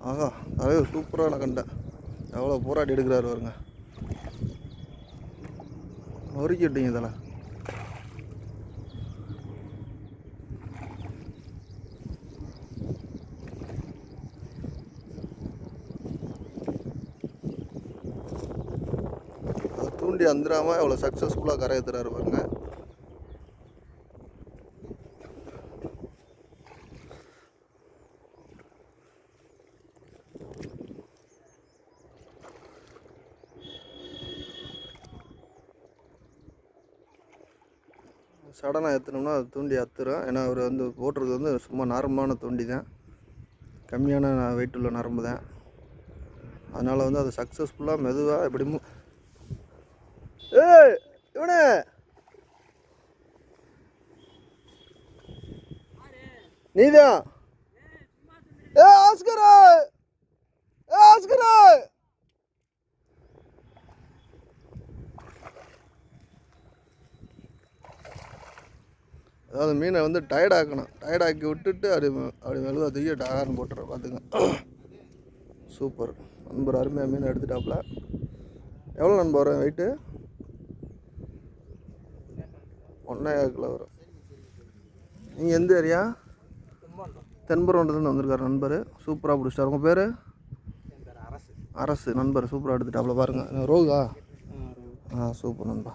ஆஹா தலைவர் சூப்பரான கண்டை எவ்வளோ போராடி எடுக்கிறாரு பாருங்க. நொறுக்கிட்டீங்க தலை தூண்டி அந்துடாமல் எவ்வளோ சக்ஸஸ்ஃபுல்லாக கரையத்துறாரு பாருங்க. சடனாக ஏற்றினோம்னா அது தூண்டி அத்துரும். ஏன்னா அவர் வந்து போட்டுறது வந்து சும்மா நார்மலான தூண்டி தான். கம்மியான வெயிட் உள்ள நரம்பு தான். அதனால் வந்து அது சக்ஸஸ்ஃபுல்லாக மெதுவாக எப்படி மு ஏய் இவனே! நீதான் ஏ ஆஸ்கரா ஏ ஆஸ்கரா அதாவது மீனை வந்து டயர்ட் ஆக்கணும். டயர்ட் ஆக்கி விட்டுட்டு அப்படி ம- அப்படி மெதுவாக தூக்கி டகார்னு போட்டுற பார்த்துங்க சூப்பர் நண்பர் அருமையாக மீன் எடுத்துட்டாப்புல எவ்வளோ நண்பர் வரும் வெயிட்டு ஒன்றே கிலோ வரும். நீங்கள் எந்த ஏரியா? தென்புறம்ன்றதுன்னு வந்திருக்காரு நண்பர். சூப்பராக பிடிச்சிட்டார். உங்கள் பேர்? அரசு. நண்பர். சூப்பராக எடுத்துட்டாப்புல பாருங்கள் ரோகா? ஆ சூப்பர் நண்பா.